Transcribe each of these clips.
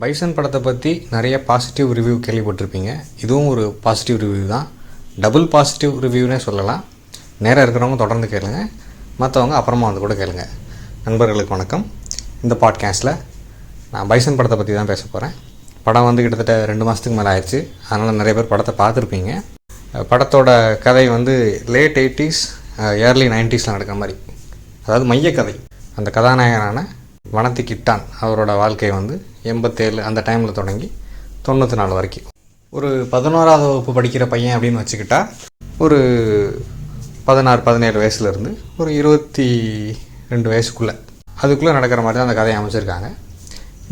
Bison படத்தை பற்றி நிறைய பாசிட்டிவ் ரிவ்யூ கேள்விப்பட்டிருப்பீங்க. இதுவும் ஒரு பாசிட்டிவ் ரிவ்யூ தான். டபுள் பாசிட்டிவ் ரிவ்யூனே சொல்லலாம். நேராக இருக்கிறவங்க தொடர்ந்து கேளுங்க. மற்றவங்க அப்புறமா வந்து கூட கேளுங்க. நண்பர்களுக்கு வணக்கம். இந்த பாட்காஸ்ட்டில் நான் பைசன் படத்தை பற்றி தான் பேச போகிறேன் படம் வந்து கிட்டத்தட்ட ரெண்டு மாதத்துக்கு மேலே ஆயிடுச்சு. அதனால் நிறைய பேர் படத்தை பார்த்துருப்பீங்க. படத்தோட கதை வந்து லேட் எயிட்டிஸ் ஏர்லி நைன்ட்டீஸில் நடக்கிற மாதிரி. அதாவது மையக்கதை. அந்த கதாநாயகனான வனத்திக்கிட்டான். அவரோட வாழ்க்கை வந்து எண்பத்தேழு அந்த டைமில் தொடங்கி தொண்ணூற்றி நாலு வரைக்கும். ஒரு பதினோராவது வகுப்பு படிக்கிற பையன் அப்படின்னு வச்சுக்கிட்டா ஒரு பதினாறு பதினேழு வயசுலேருந்து ஒரு இருபத்தி ரெண்டு வயசுக்குள்ளே அதுக்குள்ளே நடக்கிற மாதிரி தான் அந்த கதையை அமைச்சிருக்காங்க.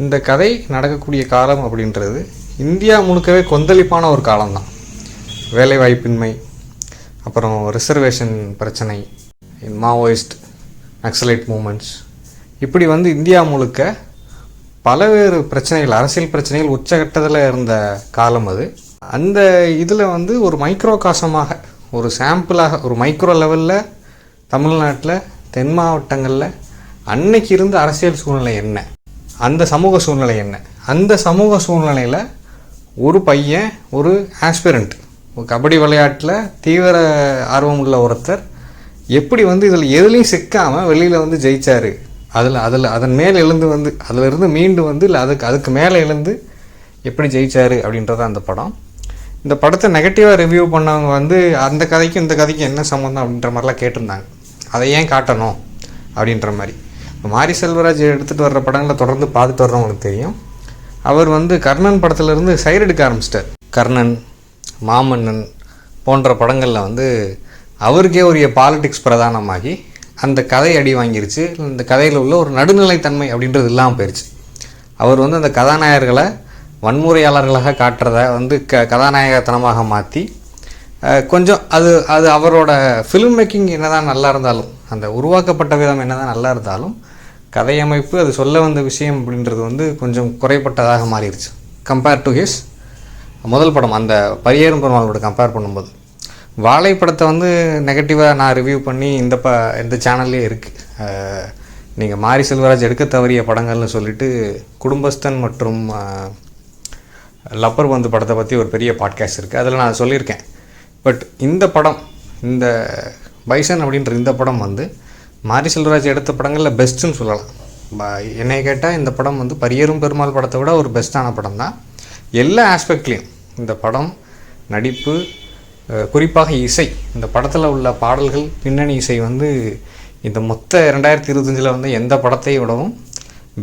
இந்த கதை நடக்கக்கூடிய காலம் அப்படின்றது இந்தியா முழுக்கவே கொந்தளிப்பான ஒரு காலம்தான். வேலைவாய்ப்பின்மை அப்புறம் ரிசர்வேஷன் பிரச்சனை மாவோயிஸ்ட் நக்சலைட் மூமெண்ட்ஸ் இப்படி வந்து இந்தியா முழுக்க பலவேறு பிரச்சனைகள் அரசியல் பிரச்சனைகள் உச்சகட்டத்தில் இருந்த காலம் அது. அந்த இதில் வந்து ஒரு மைக்ரோ காசமாக ஒரு சாம்பிளாக ஒரு மைக்ரோ லெவலில் தமிழ்நாட்டில் தென் மாவட்டங்களில் அன்னைக்கு இருந்த அரசியல் சூழ்நிலை என்ன? அந்த சமூக சூழ்நிலை என்ன? அந்த சமூக சூழ்நிலையில் ஒரு பையன் ஒரு ஆஸ்பிரண்ட் கபடி விளையாட்டில் தீவிர ஆர்வம் உள்ள ஒருத்தர் எப்படி வந்து இதில் எதுலேயும் சிக்காமல் வெளியில் வந்து ஜெயிச்சார்? அதில் அதில் அதன் மேலே எழுந்து வந்து அதிலிருந்து மீண்டு வந்து இல்லை அதுக்கு அதுக்கு மேலே எழுந்து எப்படி ஜெயிச்சார் அப்படின்றது அந்த படம். இந்த படத்தை நெகட்டிவாக ரிவ்யூ பண்ணவங்க வந்து அந்த கதைக்கும் இந்த கதைக்கும் என்ன சம்மந்தம் அப்படின்ற மாதிரிலாம் கேட்டிருந்தாங்க. அதை ஏன் காட்டணும் அப்படின்ற மாதிரி. இப்போ மாரி செல்வராஜ் எடுத்துகிட்டு வர்ற படங்களை தொடர்ந்து பார்த்துட்டு வர்றவங்களுக்கு தெரியும். அவர் வந்து கர்ணன் படத்துலேருந்து சைடு எடுக்க ஆரம்பிச்சிட்டார். கர்ணன் மாமன்னன் போன்ற படங்களில் வந்து அவருக்கே உரிய பாலிட்டிக்ஸ் பிரதானமாகி அந்த கதை அடி வாங்கிருச்சு. இந்த கதையில் உள்ள ஒரு நடுநிலைத்தன்மை அப்படின்றது இல்லாமல் போயிடுச்சு அவர் வந்து அந்த கதாநாயகர்களை வன்முறையாளர்களாக காட்டுறத வந்து க கதாநாயகத்தனமாக மாற்றி கொஞ்சம் அது அது அவரோட ஃபிலிம் மேக்கிங் என்னதான் நல்லா இருந்தாலும் அந்த உருவாக்கப்பட்ட விதம் என்னதான் நல்லா இருந்தாலும் கதையமைப்பு அது சொல்ல வந்த விஷயம் அப்படின்றது வந்து கொஞ்சம் குறைப்பட்டதாக மாறிடுச்சு கம்பேர் டு ஹிஸ் முதல் படம் அந்த பரியேறும் பெருமாளோட கம்பேர் பண்ணும்போது. வாழை படத்தை வந்து நெகட்டிவாக நான் ரிவ்யூ பண்ணி இந்த ப இந்த சேனல்லே இருக்குது நீங்கள் மாரி செல்வராஜ் எடுக்க தவறிய படங்கள்னு சொல்லிட்டு குடும்பஸ்தன் மற்றும் லப்பர் வந்து படத்தை பற்றி ஒரு பெரிய பாட்காஸ்ட் இருக்குது அதில் நான் சொல்லியிருக்கேன். பட் இந்த படம் இந்த பைசன் அப்படின்ற இந்த படம் வந்து மாரி செல்வராஜ் எடுத்த படங்களில் பெஸ்ட்டுன்னு சொல்லலாம். ப- என்னை கேட்டால் இந்த படம் வந்து பரியரும் பெருமாள் படத்தை விட ஒரு பெஸ்ட்டான படம் தான் எல்லா ஆஸ்பெக்ட்லேயும் இந்த படம் நடிப்பு குறிப்பாக இசை. இந்த படத்தில் உள்ள பாடல்கள் பின்னணி இசை வந்து இந்த மொத்த ரெண்டாயிரத்தி இருபத்தஞ்சில் வந்து எந்த படத்தை விடவும்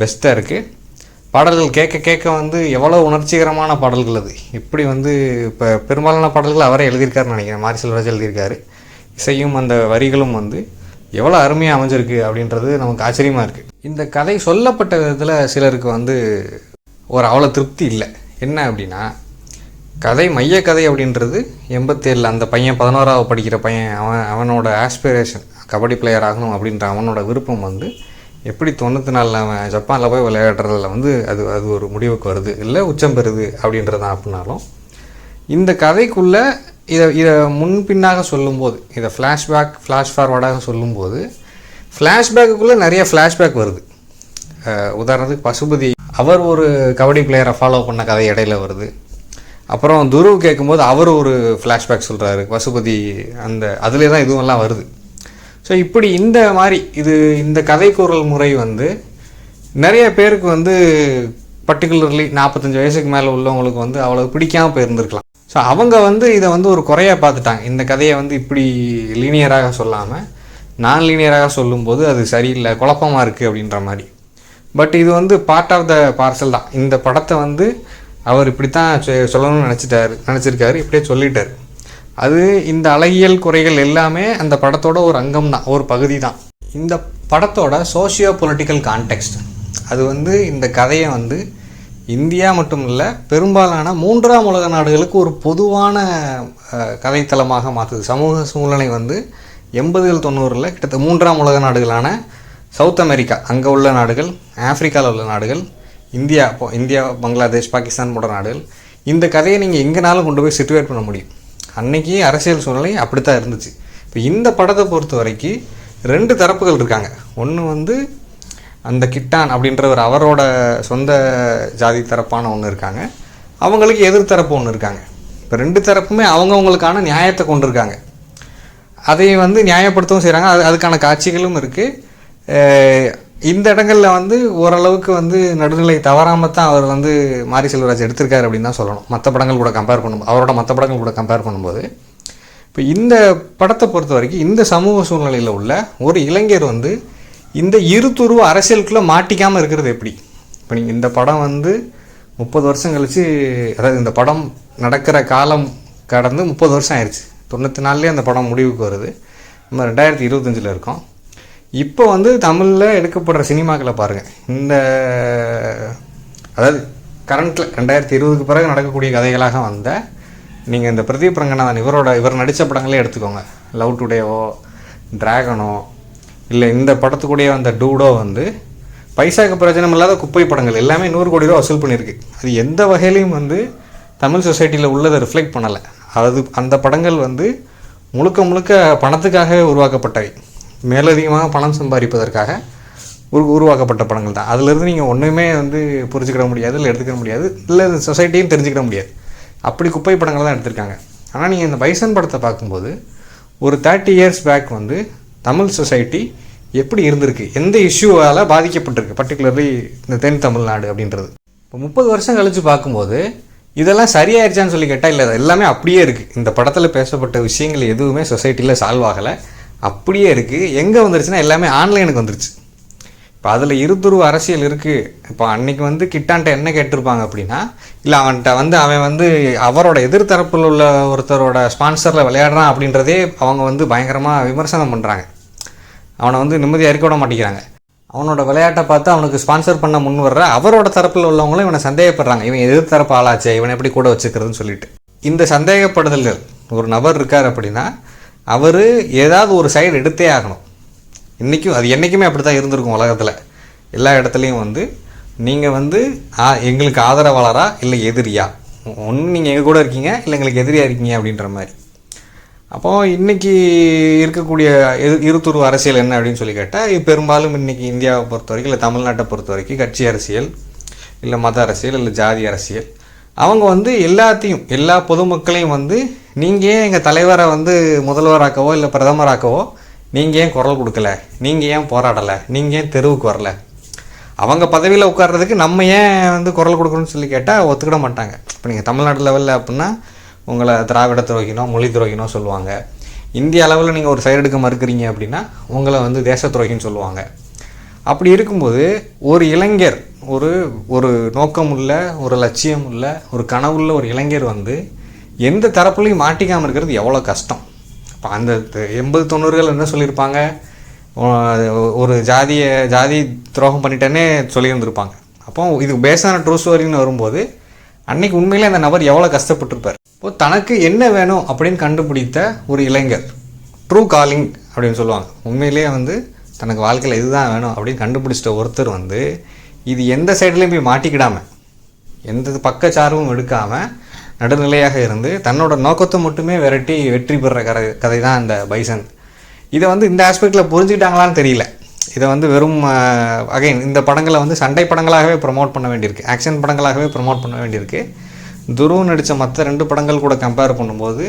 பெஸ்ட்டாக இருக்குது பாடல்கள் கேட்க கேட்க வந்து எவ்வளோ உணர்ச்சிகரமான பாடல்கள் அது. இப்படி வந்து இப்போ பெரும்பாலான பாடல்கள் அவரே எழுதியிருக்காருன்னு நினைக்கிறேன். மாரி செல்வராஜ் எழுதியிருக்காரு. இசையும் அந்த வரிகளும் வந்து எவ்வளோ அருமையாக அமைஞ்சிருக்கு அப்படின்றது நமக்கு ஆச்சரியமாக இருக்குது இந்த கதை சொல்லப்பட்ட விதத்தில் சிலருக்கு வந்து ஒரு அவ்வளோ திருப்தி இல்லை. என்ன அப்படின்னா கதை மைய கதை அப்படின்றது எண்பத்தேழில் அந்த பையன் பதினோராவது படிக்கிற பையன் அவன் அவனோட ஆஸ்பிரேஷன் கபடி பிளேயர் ஆகணும் அப்படின்ற அவனோட விருப்பம் வந்து எப்படி தொண்ணூற்றி நாலில் அவன் ஜப்பானில் போய் விளையாடுறதுல வந்து அது அது ஒரு முடிவுக்கு வருது. இல்லை உச்சம் பெறுது அப்படின்றதான் அப்படின்னாலும் இந்த கதைக்குள்ளே இதை இதை முன்பின்னாக சொல்லும்போது இதை ஃப்ளாஷ்பேக் ஃப்ளாஷ் ஃபார்வர்டாக சொல்லும்போது ஃப்ளாஷ்பேக்குள்ளே நிறைய ஃப்ளாஷ்பேக் வருது. உதாரணத்துக்கு பசுபதி அவர் ஒரு கபடி பிளேயரை ஃபாலோ பண்ண கதை இடையில வருது. அப்புறம் துருவ் கேட்கும்போது அவர் ஒரு ஃப்ளாஷ்பேக் சொல்கிறாரு பசுபதி அந்த அதிலே தான் இதுவெல்லாம் வருது. ஸோ இப்படி இந்த மாதிரி இது இந்த கதைக்கூறல் முறை வந்து நிறைய பேருக்கு வந்து பர்டிகுலர்லி நாற்பத்தஞ்சு வயசுக்கு மேலே உள்ளவங்களுக்கு வந்து அவ்வளோ பிடிக்காமல் போயிருந்துருக்கலாம். ஸோ அவங்க வந்து இதை வந்து ஒரு குறையாக பார்த்துட்டாங்க. இந்த கதையை வந்து இப்படி லீனியராக சொல்லாமல் நான் லீனியராக சொல்லும்போது அது சரியில்லை குழப்பமாக இருக்குது அப்படின்ற மாதிரி. பட் இது வந்து பார்ட் ஆஃப் த பார்சல் தான். இந்த படத்தை வந்து அவர் இப்படித்தான் சொ- சொல்லணும்னு நினச்சிட்டாரு நினச்சிருக்காரு இப்படியே சொல்லிட்டார். அது இந்த அழகியல் குறைகள் எல்லாமே அந்த படத்தோட ஒரு அங்கம் தான் ஒரு பகுதி தான். இந்த படத்தோட சோஷியோ பொலிட்டிக்கல் கான்டெக்ட் அது வந்து இந்த கதையை வந்து இந்தியா மட்டும் இல்லை பெரும்பாலான மூன்றாம் உலக நாடுகளுக்கு ஒரு பொதுவான கதைத்தளமாக மாற்றுது சமூக சூழ்நிலை வந்து எண்பதுகள் தொண்ணூறில் கிட்டத்தட்ட மூன்றாம் உலக நாடுகளான சவுத் அமெரிக்கா அங்கே உள்ள நாடுகள் ஆப்பிரிக்காவில் உள்ள நாடுகள் இந்தியா இப்போ இந்தியா பங்களாதேஷ் பாகிஸ்தான் போன்ற நாடுகள் இந்த கதையை நீங்கள் எங்கேனாலும் கொண்டு போய் சிட்டுவேட் பண்ண முடியும். அன்னைக்கு அரசியல் சூழ்நிலை அப்படித்தான் இருந்துச்சு. இப்போ இந்த படத்தை பொறுத்த வரைக்கும் ரெண்டு தரப்புகள் இருக்காங்க. ஒன்று வந்து அந்த கிட்டான் அப்படின்றவர் அவரோட சொந்த ஜாதி தரப்பான ஒன்று இருக்காங்க. அவங்களுக்கு எதிர்த்தரப்பு ஒன்று இருக்காங்க. இப்போ ரெண்டு தரப்புமே அவங்கவுங்களுக்கான நியாயத்தை கொண்டிருக்காங்க. அதை வந்து நியாயப்படுத்தவும் செய்கிறாங்க அது அதுக்கான காட்சிகளும் இருக்குது இந்த இடங்களில் வந்து ஓரளவுக்கு வந்து நடுநிலை தவறாமல் தான் அவர் வந்து மாரி செல்வராஜ் எடுத்திருக்காரு அப்படின்னு தான் சொல்லணும். மற்ற படங்கள் கூட கம்பேர் பண்ணும்போது அவரோட மற்ற படங்கள் கூட கம்பேர் பண்ணும்போது. இப்போ இந்த படத்தை பொறுத்த வரைக்கும் இந்த சமூக சூழ்நிலையில் உள்ள ஒரு இளைஞர் வந்து இந்த இரு துருவ அரசியலுக்குள்ளே மாட்டிக்காமல் இருக்கிறது எப்படி? இப்போ நீங்கள் இந்த படம் வந்து முப்பது வருஷம் கழித்து அதாவது இந்த படம் நடக்கிற காலம் கடந்து முப்பது வருஷம் ஆயிடுச்சு தொண்ணூற்றி நாலுலேயே அந்த படம் முடிவுக்கு வருது. நம்ம ரெண்டாயிரத்தி இருபத்தஞ்சில் இருக்கோம். இப்போ வந்து தமிழில் எடுக்கப்படுற சினிமாக்களை பாருங்கள் இந்த அதாவது கரண்ட்டில் ரெண்டாயிரத்தி இருபதுக்கு பிறகு நடக்கக்கூடிய கதைகளாக வந்த நீங்கள் இந்த பிரதீப் ரங்கநாதன் இவரோட இவர் நடித்த படங்களே எடுத்துக்கோங்க. லவ் டுடேவோ டிராகனோ இல்லை இந்த படத்துக்குடைய வந்த டூடோ வந்து பைசாக்கு பிரயோஜனம் இல்லாத குப்பை படங்கள் எல்லாமே நூறு கோடி ரூபா வசூல் பண்ணியிருக்கு. அது எந்த வகையிலையும் வந்து தமிழ் சொசைட்டியில் உள்ளதை ரிஃப்ளெக்ட் பண்ணலை. அது அந்த படங்கள் வந்து முழுக்க முழுக்க பணத்துக்காகவே உருவாக்கப்பட்டவை. மேலதிகமாக பணம் சம்பாதிப்பதற்காக உரு உருவாக்கப்பட்ட படங்கள் தான். அதிலிருந்து நீங்கள் ஒன்றுமே வந்து புரிஞ்சுக்கிட முடியாது இல்லை எடுத்துக்கிட முடியாது இல்லை சொசைட்டியும் தெரிஞ்சுக்கிட முடியாது. அப்படி குப்பை படங்கள் தான் எடுத்திருக்காங்க. ஆனால் நீங்கள் இந்த பைசன் படத்தை பார்க்கும்போது ஒரு தேர்ட்டி இயர்ஸ் பேக் வந்து தமிழ் சொசைட்டி எப்படி இருந்திருக்கு? எந்த இஷ்யூவால் பாதிக்கப்பட்டிருக்கு? பர்டிகுலர்லி இந்த தென் தமிழ்நாடு அப்படின்றது. இப்போ முப்பது வருஷம் கழித்து பார்க்கும்போது இதெல்லாம் சரியாயிருச்சான்னு சொல்லி கேட்டால் இல்லை எல்லாமே அப்படியே இருக்குது இந்த படத்தில் பேசப்பட்ட விஷயங்கள் எதுவுமே சொசைட்டியில் சால்வ் ஆகலை. அப்படியே இருக்குது எங்கே வந்துருச்சுன்னா எல்லாமே ஆன்லைனுக்கு வந்துருச்சு. இப்போ அதில் இருதுருவ அரசியல் இருக்குது இப்போ அன்னைக்கு வந்து கிட்டான்ட்ட என்ன கேட்டிருப்பாங்க அப்படின்னா இல்லை அவன்கிட்ட வந்து அவன் வந்து அவரோட எதிர்த்தரப்பில் உள்ள ஒருத்தரோட ஸ்பான்சரில் விளையாடுறான் அப்படின்றதே அவங்க வந்து பயங்கரமாக விமர்சனம் பண்ணுறாங்க அவனை வந்து நிம்மதியாக இருக்க விட மாட்டேங்கிறாங்க. அவனோட விளையாட்டை பார்த்து அவனுக்கு ஸ்பான்சர் பண்ண முன் வர்ற அவரோட தரப்பில் உள்ளவங்களும் இவனை சந்தேகப்படுறாங்க. இவன் எதிர்த்தரப்பு ஆளாச்சே இவனை எப்படி கூட வச்சுக்கிறதுன்னு சொல்லிட்டு. இந்த சந்தேகப்படுதல்கள் ஒரு நபர் இருக்கார் அப்படின்னா அவர் ஏதாவது ஒரு சைடு எடுத்தே ஆகணும். இன்றைக்கும் அது என்றைக்குமே அப்படி தான் இருந்திருக்கும் உலகத்தில். எல்லா இடத்துலையும் வந்து நீங்கள் வந்து ஆ எங்களுக்கு ஆதரவாளரா இல்லை எதிரியா? ஒன்று நீங்கள் எங்கள் கூட இருக்கீங்க இல்லை எங்களுக்கு எதிரியாக இருக்கீங்க அப்படின்ற மாதிரி. அப்போது இன்றைக்கி இருக்கக்கூடிய இரு இருத்துருவ அரசியல் என்ன அப்படின்னு சொல்லி கேட்டால் பெரும்பாலும் இன்றைக்கி இந்தியாவை பொறுத்த வரைக்கும் இல்லை தமிழ்நாட்டை பொறுத்த வரைக்கும் கட்சி அரசியல் இல்லை மத அரசியல் இல்லை ஜாதி அரசியல். அவங்க வந்து எல்லாத்தையும் எல்லா பொதுமக்களையும் வந்து நீங்கள் ஏன் எங்கள் தலைவரை வந்து முதல்வராக்கவோ இல்லை பிரதமராக்கவோ நீங்கள் ஏன் குரல் கொடுக்கல? நீங்கள் ஏன் போராடலை? நீங்கள் ஏன் தெருவுக்கு வரல? அவங்க பதவியில் உட்கார்றதுக்கு நம்ம ஏன் வந்து குரல் கொடுக்கணும்னு சொல்லி கேட்டால் ஒத்துக்கிட மாட்டாங்க. இப்போ நீங்கள் தமிழ்நாடு லெவலில் அப்படின்னா உங்களை திராவிட துரோகினோ மொழி துரோகினோ சொல்லுவாங்க. இந்திய அளவில் நீங்கள் ஒரு சைடு எடுக்க மறுக்கிறீங்க அப்படின்னா உங்களை வந்து தேச துரோகின்னு சொல்லுவாங்க. அப்படி இருக்கும்போது ஒரு இளைஞர் ஒரு ஒரு நோக்கம் உள்ள ஒரு லட்சியம் உள்ள ஒரு கனவுள்ள ஒரு இளைஞர் வந்து எந்த தரப்புலையும் மாட்டிக்காமல் இருக்கிறது எவ்வளோ கஷ்டம். இப்போ அந்த எண்பது தொண்ணூறுகள் என்ன சொல்லியிருப்பாங்க? ஒரு ஜாதியை ஜாதி துரோகம் பண்ணிட்டேன்னே சொல்லியிருந்திருப்பாங்க. அப்போ இது பேஸான ட்ரூ ஸ்டோரின்னு வரும்போது அன்னைக்கு உண்மையிலே அந்த நபர் எவ்வளோ கஷ்டப்பட்டிருப்பார். இப்போ தனக்கு என்ன வேணும் அப்படின்னு கண்டுபிடித்த ஒரு இளைஞர் ட்ரூ காலிங் அப்படின்னு சொல்லுவாங்க. உண்மையிலேயே வந்து தனக்கு வாழ்க்கையில் இதுதான் வேணும் அப்படின்னு கண்டுபிடிச்சிட்ட ஒருத்தர் வந்து இது எந்த சைட்லேயும் போய் மாட்டிக்கிடாமல் எந்த பக்கச்சார்பும் எடுக்காமல் நடுநிலையாக இருந்து தன்னோட நோக்கத்தை மட்டுமே விரட்டி வெற்றி பெறுற கதை கதை தான் இந்த பைசன். இதை வந்து இந்த ஆஸ்பெக்டில் புரிஞ்சுக்கிட்டாங்களான்னு தெரியல. இதை வந்து வெறும் அகைன் இந்த படங்களை வந்து சண்டை படங்களாகவே ப்ரமோட் பண்ண வேண்டியிருக்கு. ஆக்ஷன் படங்களாகவே ப்ரமோட் பண்ண வேண்டியிருக்கு. துருவ் நடித்த மற்ற ரெண்டு படங்கள் கூட கம்பேர் பண்ணும்போது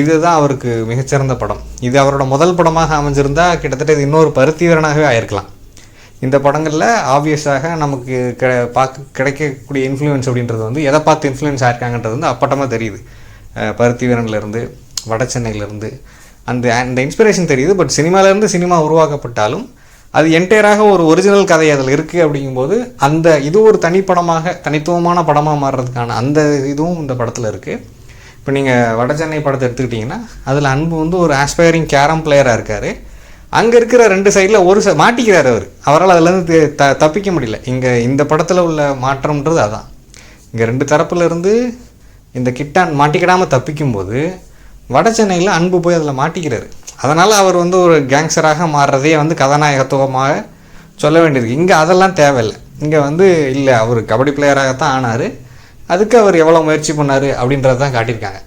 இதுதான் அவருக்கு மிகச்சிறந்த படம். இது அவரோட முதல் படமாக அமைஞ்சிருந்தால் கிட்டத்தட்ட இது இன்னொரு பருத்திவரனாகவே ஆயிருக்கலாம். இந்த படங்களில் ஆப்வியஸாக நமக்கு க பார்க்க கிடைக்கக்கூடிய இன்ஃப்ளூயன்ஸ் அப்படின்றது வந்து எதை பார்த்து இன்ஃப்ளூயன்ஸ் ஆயிருக்காங்கன்றது வந்து அப்பட்டமாக தெரியுது. பருத்திவீரன்லேருந்து பருத்தி வீரன்லேருந்து வட சென்னையிலேருந்து அந்த அந்த இன்ஸ்பிரேஷன் தெரியுது. பட் சினிமாலேருந்து சினிமா உருவாக்கப்பட்டாலும் அது என்டையராக ஒரு ஒரிஜினல் கதை அதில் இருக்குது அப்படிங்கும்போது அந்த இது ஒரு தனிப்படமாக தனித்துவமான படமாக மாறுறதுக்கான அந்த இதுவும் இந்த படத்தில் இருக்குது இப்போ நீங்கள் வட சென்னை படத்தை எடுத்துக்கிட்டிங்கன்னா அதில் அன்பு வந்து ஒரு ஆஸ்பைரிங் கேரம் பிளேயராக இருக்கார். அங்கே இருக்கிற ரெண்டு சைடில் ஒரு ச மாட்டிக்கிறார் அவர். அவரால் அதுலேருந்து த தப்பிக்க முடியல. இங்கே இந்த படத்தில் உள்ள மாற்றம்ன்றது அதான். இங்கே ரெண்டு தரப்புலேருந்து இந்த கிட்டான் மாட்டிக்கிடாமல் தப்பிக்கும்போது வட சென்னையில் அன்பு போய் அதில் மாட்டிக்கிறாரு. அதனால் அவர் வந்து ஒரு கேங்ஸ்டராக மாறுறதே வந்து கதாநாயகத்துவமாக சொல்ல வேண்டியது இங்கே அதெல்லாம் தேவையில்லை. இங்கே வந்து இல்லை அவர் கபடி பிளேயராகத்தான் ஆனார். அதுக்கு அவர் எவ்வளோ முயற்சி பண்ணார் அப்படின்றது தான் காட்டியிருக்காங்க.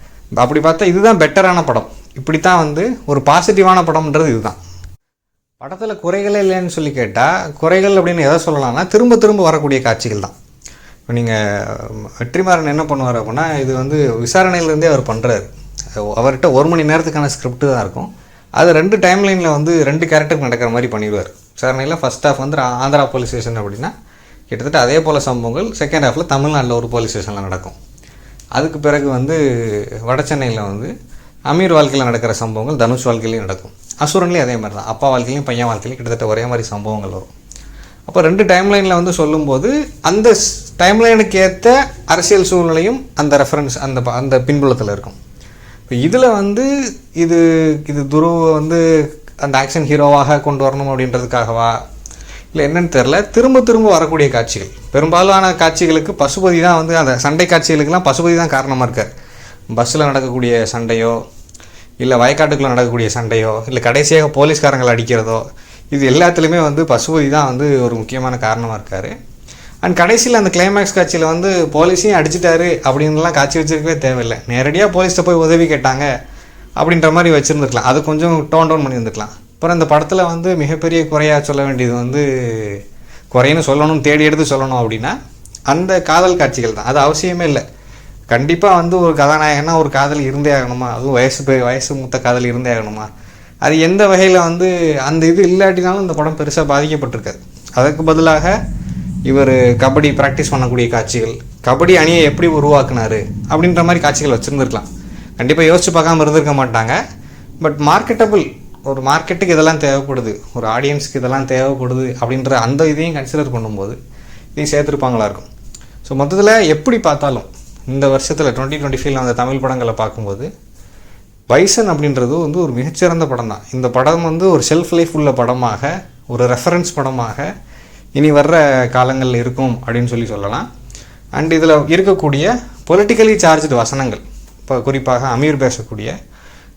அப்படி பார்த்தா இதுதான் பெட்டரான படம். இப்படி தான் வந்து ஒரு பாசிட்டிவான படம்ன்றது இதுதான். படத்தில் குறைகளே இல்லைன்னு சொல்லி கேட்டால் குறைகள் அப்படின்னு எதை சொல்லலாம்னா திரும்ப திரும்ப வரக்கூடிய காட்சிகள் தான். இப்போ நீங்கள் வெற்றிமாறன் என்ன பண்ணுவார் அப்படின்னா இது வந்து விசாரணையிலேருந்தே அவர் பண்ணுறாரு அவர்கிட்ட ஒரு மணி நேரத்துக்கான ஸ்கிரிப்ட் தான் இருக்கும். அது ரெண்டு டைம் லைனில் வந்து ரெண்டு கேரக்டருக்கு நடக்கிற மாதிரி பண்ணிடுவார். விசாரணையில் ஃபஸ்ட் ஹாஃப் வந்து ஆந்திரா போலீஸ் ஸ்டேஷன் அப்படின்னா கிட்டத்தட்ட அதே போல் சம்பவங்கள் செகண்ட் ஹாஃபில் தமிழ்நாட்டில் ஒரு போலீஸ் ஸ்டேஷனில் நடக்கும். அதுக்கு பிறகு வந்து வட சென்னையில் வந்து அமீர் வாழ்க்கையில் நடக்கிற சம்பவங்கள் தனுஷ் வாழ்க்கையிலையும் நடக்கும். அசுரன்லேயும் அதே மாதிரி தான் அப்பா வாழ்க்கையிலையும் பையன் வாழ்க்கையிலையும் கிட்டத்தட்ட ஒரே மாதிரி சம்பவங்கள் வரும். அப்போ ரெண்டு டைம்லைனில் வந்து சொல்லும்போது அந்த டைம்லைனுக்கு ஏற்ற அரசியல் சூழ்நிலையும் அந்த ரெஃபரன்ஸ் அந்த அந்த பின்புலத்தில் இருக்கும். இப்போ இதில் வந்து இது இது துருவ வந்து அந்த ஆக்ஷன் ஹீரோவாக கொண்டு வரணும் அப்படின்றதுக்காகவா? இல்லை என்னன்னு தெரில திரும்ப திரும்ப வரக்கூடிய காட்சிகள். பெரும்பாலான காட்சிகளுக்கு பசுபதி தான் வந்து அந்த சண்டை காட்சிகளுக்கெல்லாம் பசுபதி தான் காரணமாக இருக்கார். பஸ்ஸில் நடக்கக்கூடிய சண்டையோ இல்லை வயக்காட்டுக்குள்ளே நடக்கக்கூடிய சண்டையோ இல்லை கடைசியாக போலீஸ்காரங்களை அடிக்கிறதோ இது எல்லாத்துலேயுமே வந்து பசுபதி தான் வந்து ஒரு முக்கியமான காரணமாக இருக்கார். அண்ட் கடைசியில் அந்த கிளைமேக்ஸ் காட்சியில் வந்து போலீஸையும் அடிச்சிட்டாரு அப்படின்லாம் காட்சி வச்சிருக்கவே தேவையில்லை. நேரடியாக போலீஸ்கிட்ட போய் உதவி கேட்டாங்க அப்படின்ற மாதிரி வச்சுருந்துருக்கலாம். அது கொஞ்சம் டோன் டவுன் பண்ணி இருந்துக்கலாம் அப்புறம் இந்த படத்தில் வந்து மிகப்பெரிய குறையாக சொல்ல வேண்டியது வந்து குறைன்னு சொல்லணும் தேடி எடுத்து சொல்லணும் அப்படின்னா அந்த காதல் காட்சிகள் தான். அது அவசியமே இல்லை. கண்டிப்பாக வந்து ஒரு கதாநாயகனா ஒரு காதல் இருந்தே ஆகணுமா? அதுவும் வயசு வயசு மூத்த காதல் இருந்தே ஆகணுமா? அது எந்த வகையில் வந்து அந்த இது இல்லாட்டினாலும் இந்த படம் பெருசாக பாதிக்கப்பட்டிருக்காது. அதற்கு பதிலாக இவர் கபடி ப்ராக்டிஸ் பண்ணக்கூடிய காட்சிகள் கபடி அணியை எப்படி உருவாக்குனாரு அப்படின்ற மாதிரி காட்சிகள் வச்சுருந்துருக்கலாம். கண்டிப்பாக யோசிச்சு பார்க்காம இருந்திருக்க மாட்டாங்க. பட் மார்க்கெட்டபிள் ஒரு மார்க்கெட்டுக்கு இதெல்லாம் தேவைப்படுது ஒரு ஆடியன்ஸுக்கு இதெல்லாம் தேவைப்படுது அப்படின்ற அந்த இதையும் கன்சிடர் பண்ணும்போது இதையும் சேர்த்துருப்பாங்களா இருக்கும். ஸோ மொத்தத்தில் எப்படி பார்த்தாலும் இந்த வருஷத்தில் டுவெண்ட்டி டுவெண்ட்டி ஃபைவ்ல அந்த தமிழ் படங்களை பார்க்கும்போது பைசன் அப்படின்றது வந்து ஒரு மிகச்சிறந்த படம் தான் இந்த படம் வந்து ஒரு செல்ஃப் லைஃப் உள்ள படமாக ஒரு ரெஃபரன்ஸ் படமாக இனி வர்ற காலங்களில் இருக்கும் அப்படின்னு சொல்லி சொல்லலாம். அண்ட் இதில் இருக்கக்கூடிய பொலிட்டிக்கலி சார்ஜ்டு வசனங்கள் இப்போ குறிப்பாக அமீர் பேசக்கூடிய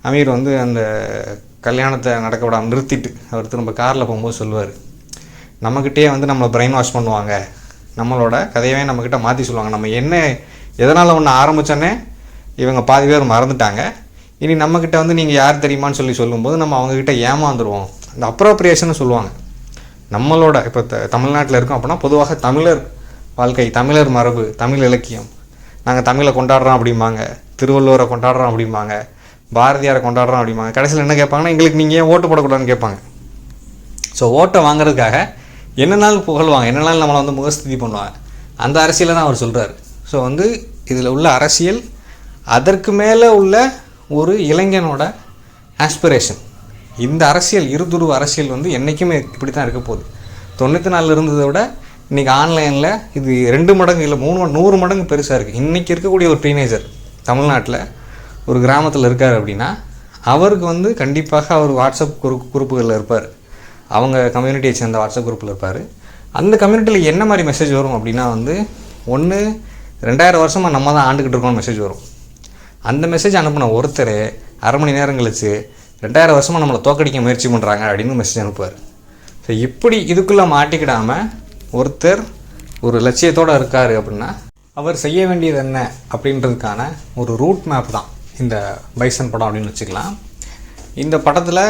அமீர் வந்து அந்த கல்யாணத்தை நடக்க விடாமல் நிறுத்திட்டு அவர் திரும்ப காரில் போகும்போது சொல்லுவார் நம்மக்கிட்டே வந்து நம்மளை பிரெயின் வாஷ் பண்ணுவாங்க. நம்மளோட கதையவே நம்மக்கிட்ட மாற்றி சொல்லுவாங்க. நம்ம என்ன எதனால் ஒன்று ஆரம்பித்தோன்னே இவங்க பாதி பேர் மறந்துட்டாங்க. இனி நம்மக்கிட்ட வந்து நீங்கள் யார் தெரியுமான்னு சொல்லி சொல்லும்போது நம்ம அவங்கக்கிட்ட ஏமாந்துருவோம். அந்த அப்ரோப்ரியேஷன் சொல்லுவாங்க. நம்மளோட இப்போ த தமிழ்நாட்டில் இருக்கோம் அப்படின்னா பொதுவாக தமிழர் வாழ்க்கை தமிழர் மரபு தமிழ் இலக்கியம். நாங்கள் தமிழை கொண்டாடுறோம் அப்படிம்பாங்க. திருவள்ளுவரை கொண்டாடுறோம் அப்படிம்பாங்க. பாரதியாரை கொண்டாடுறோம் அப்படிம்பாங்க. கடைசியில் என்ன கேட்பாங்கன்னா எங்களுக்கு நீங்கள் ஏன் ஓட்டு போடக்கூடாதுன்னு கேட்பாங்க. ஸோ ஓட்டை வாங்குறதுக்காக என்ன நாள் புகழ்வாங்க. என்ன நாள் நம்மளை வந்து முகஸ்துதி பண்ணுவாங்க. அந்த அரசியலை தான் அவர் சொல்கிறார் ஸோ வந்து இதில் உள்ள அரசியல் அதற்கு மேலே உள்ள ஒரு இளைஞனோட ஆஸ்பிரேஷன் இந்த அரசியல் இருதுருவ அரசியல் வந்து என்றைக்குமே இப்படி தான் இருக்க போகுது. தொண்ணூற்றி நாலில் இருந்ததை விட இன்றைக்கி ஆன்லைனில் இது ரெண்டு மடங்கு இல்லை மூணு நூறு மடங்கு பெருசாக இருக்குது இன்றைக்கி இருக்கக்கூடிய ஒரு டீனேஜர் தமிழ்நாட்டில் ஒரு கிராமத்தில் இருக்கார் அப்படின்னா அவருக்கு வந்து கண்டிப்பாக அவர் வாட்ஸ்அப் குரு குரூப்புகளில் இருப்பார். அவங்க கம்யூனிட்டியை சேர்ந்த வாட்ஸ்அப் குரூப்பில் இருப்பார். அந்த கம்யூனிட்டியில் என்ன மாதிரி மெசேஜ் வரும் அப்படின்னா வந்து ஒன்று ரெண்டாயிரம் வருஷமாக நம்ம தான் ஆண்டுக்கிட்டு இருக்கோம்னு மெசேஜ் வரும். அந்த மெசேஜ் அனுப்பின ஒருத்தர் அரை மணி நேரம் கழிச்சு ரெண்டாயிரம் வருஷமாக நம்மளை தோக்கடிக்க முயற்சி பண்ணுறாங்க அப்படின்னு மெசேஜ் அனுப்புவார். ஸோ இப்படி இதுக்குள்ளே மாட்டிக்கிடாமல் ஒருத்தர் ஒரு லட்சியத்தோடு இருக்கார் அப்படின்னா அவர் செய்ய வேண்டியது என்ன அப்படின்றதுக்கான ஒரு ரூட் மேப் தான் இந்த பைசன் படம் அப்படின்னு வச்சுக்கலாம். இந்த படத்தில்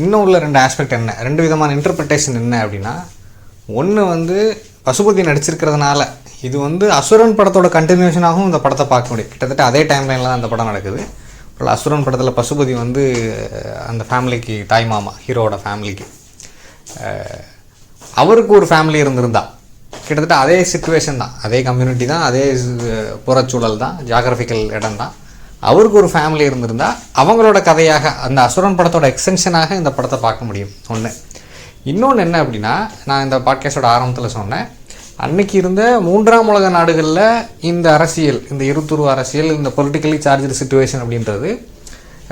இன்னும் உள்ள ரெண்டு ஆஸ்பெக்ட் என்ன? ரெண்டு விதமான இன்டர்பிரிட்டேஷன் என்ன அப்படின்னா ஒன்று வந்து பசுபதி நடிச்சிருக்கிறதுனால இது வந்து அசுரன் படத்தோட கண்டினியூஷனாகவும் இந்த படத்தை பார்க்க முடியும். கிட்டத்தட்ட அதே டைம்லைனில் தான் அந்த படம் நடக்குது. அப்புறம் அசுரன் படத்தில் பசுபதி வந்து அந்த ஃபேமிலிக்கு தாய் மாமா ஹீரோவோட ஃபேமிலிக்கு அவருக்கு ஒரு ஃபேமிலி இருந்திருந்தா கிட்டத்தட்ட அதே சுச்சுவேஷன் தான். அதே கம்யூனிட்டி தான் அதே புறச்சூழல் தான் ஜாகிரபிக்கல் இடம் தான். அவருக்கு ஒரு ஃபேமிலி இருந்திருந்தா அவங்களோட கதையாக அந்த அசுரன் படத்தோட எக்ஸ்டென்ஷனாக இந்த படத்தை பார்க்க முடியும். ஒன்று இன்னொன்று என்ன அப்படின்னா நான் இந்த பாட்காஸ்டோட ஆரம்பத்தில் சொன்னேன். அன்னைக்கு இருந்த மூன்றாம் உலக நாடுகளில் இந்த அரசியல் இந்த இருத்துருவ அரசியல் இந்த பொலிட்டிக்கலி சார்ஜர் சுச்சுவேஷன் அப்படின்றது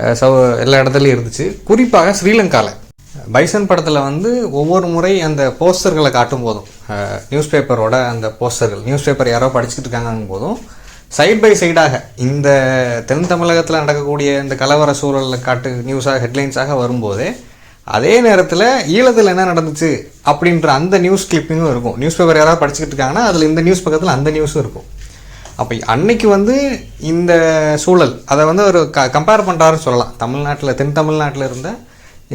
அஹ், சௌ எல்லா இடத்துலையும் இருந்துச்சு. குறிப்பாக ஸ்ரீலங்காவில் பைசன் படத்தில் வந்து ஒவ்வொரு முறை அந்த போஸ்டர்களை காட்டும் போதும். நியூஸ் பேப்பரோட அந்த போஸ்டர்கள் நியூஸ் பேப்பர் யாரோ படிச்சுட்டு இருக்காங்க போதும். சைட் பை சைடாக இந்த தென் தமிழகத்தில் நடக்கக்கூடிய இந்த கலவர சூழலில் காட்டு நியூஸாக ஹெட்லைன்ஸாக வரும்போதே அதே நேரத்தில் ஈழத்தில் என்ன நடந்துச்சு அப்படின்ற அந்த நியூஸ் கிளிப்பிங்கும் இருக்கும். நியூஸ் பேப்பர் யாராவது படிச்சுக்கிட்டு இருக்காங்கன்னா அதில் இந்த நியூஸ் பக்கத்தில் அந்த நியூஸும் இருக்கும். அப்போ அன்னைக்கு வந்து இந்த சூழல் அதை வந்து ஒரு க கம்பேர் பண்ணுறாருன்னு சொல்லலாம். தமிழ்நாட்டில் தென் தமிழ்நாட்டில் இருந்த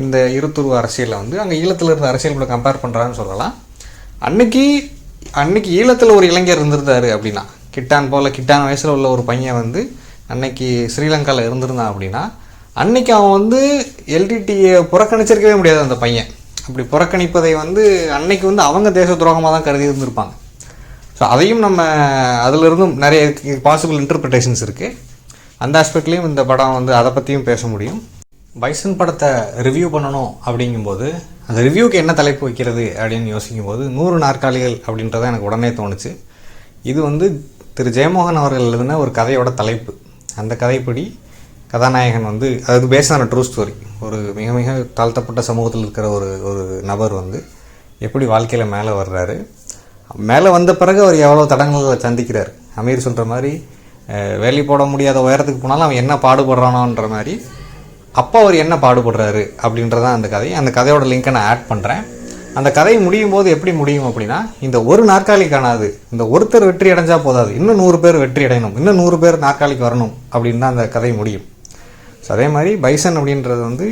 இந்த இருத்துருவ அரசியலை வந்து அங்கே ஈழத்தில் இருந்த அரசியல் கூட கம்பேர் பண்ணுறான்னு சொல்லலாம். அன்னைக்கு அன்னைக்கு ஈழத்தில் ஒரு இளைஞர் இருந்திருந்தாரு அப்படின்னா கிட்டான் போல் கிட்டான் வயசில் உள்ள ஒரு பையன் வந்து அன்னைக்கு ஸ்ரீலங்காவில் இருந்திருந்தான் அப்படின்னா அன்னைக்கு அவன் வந்து எல்டிடியை புறக்கணிச்சிருக்கவே முடியாது அந்த பையன். அப்படி புறக்கணிப்பதை வந்து அன்னைக்கு வந்து அவங்க தேச துரோகமாக தான் கருதி இருந்திருப்பாங்க. ஸோ அதையும் நம்ம அதிலிருந்தும் நிறைய பாசிபிள் இன்டர்பிரிட்டேஷன்ஸ் இருக்குது அந்த ஆஸ்பெக்ட்லேயும் இந்த படம் வந்து அதை பற்றியும் பேச முடியும். பைசன் படத்தை ரிவ்யூ பண்ணணும் அப்படிங்கும்போது அந்த ரிவ்யூக்கு என்ன தலைப்பு வைக்கிறது அப்படின்னு யோசிக்கும்போது நூறு நாற்காலிகள் அப்படின்றத எனக்கு உடனே தோணுச்சு. இது வந்து திரு. ஜெயமோகன் அவர்கள் எழுதின ஒரு கதையோட தலைப்பு. அந்த கதைப்படி கதாநாயகன் வந்து அது பேஸான ட்ரூ ஸ்டோரி ஒரு மிக மிக தாழ்த்தப்பட்ட சமூகத்தில் இருக்கிற ஒரு ஒரு நபர் வந்து எப்படி வாழ்க்கையில் மேலே வர்றாரு. மேலே வந்த பிறகு அவர் எவ்வளோ தடங்களை சந்திக்கிறார். அமீர் சொல்கிற மாதிரி வேலை போட முடியாத உயரத்துக்கு போனாலும் அவன் என்ன பாடுபடுறானோன்ற மாதிரி அப்போ அவர் என்ன பாடுபடுறாரு அப்படின்றதான் அந்த கதை. அந்த கதையோட லிங்கை நான் ஆட் பண்ணுறேன் அந்த கதை முடியும் போது எப்படி முடியும் அப்படின்னா இந்த ஒரு நாற்காலி காணாது. இந்த ஒருத்தர் வெற்றி அடைஞ்சால் போதாது. இன்னும் நூறு பேர் வெற்றி அடையணும். இன்னும் நூறு பேர் நாற்காலிக்கு வரணும் அப்படின்னு தான் அந்த கதை முடியும். ஸோ அதே மாதிரி பைசன் அப்படின்றது வந்து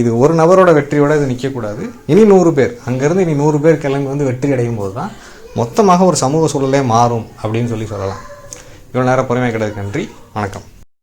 இது ஒரு நபரோட வெற்றியோட இது நிற்கக்கூடாது இனி நூறு பேர். அங்கேருந்து இனி நூறு பேர் கிளம்பி வந்து வெற்றி அடையும் போது தான் மொத்தமாக ஒரு சமூக சூழலே மாறும் அப்படின்னு சொல்லி சொல்லலாம். இவ்வளோ நேரம் பொறுமை கிடையாது நன்றி. வணக்கம்.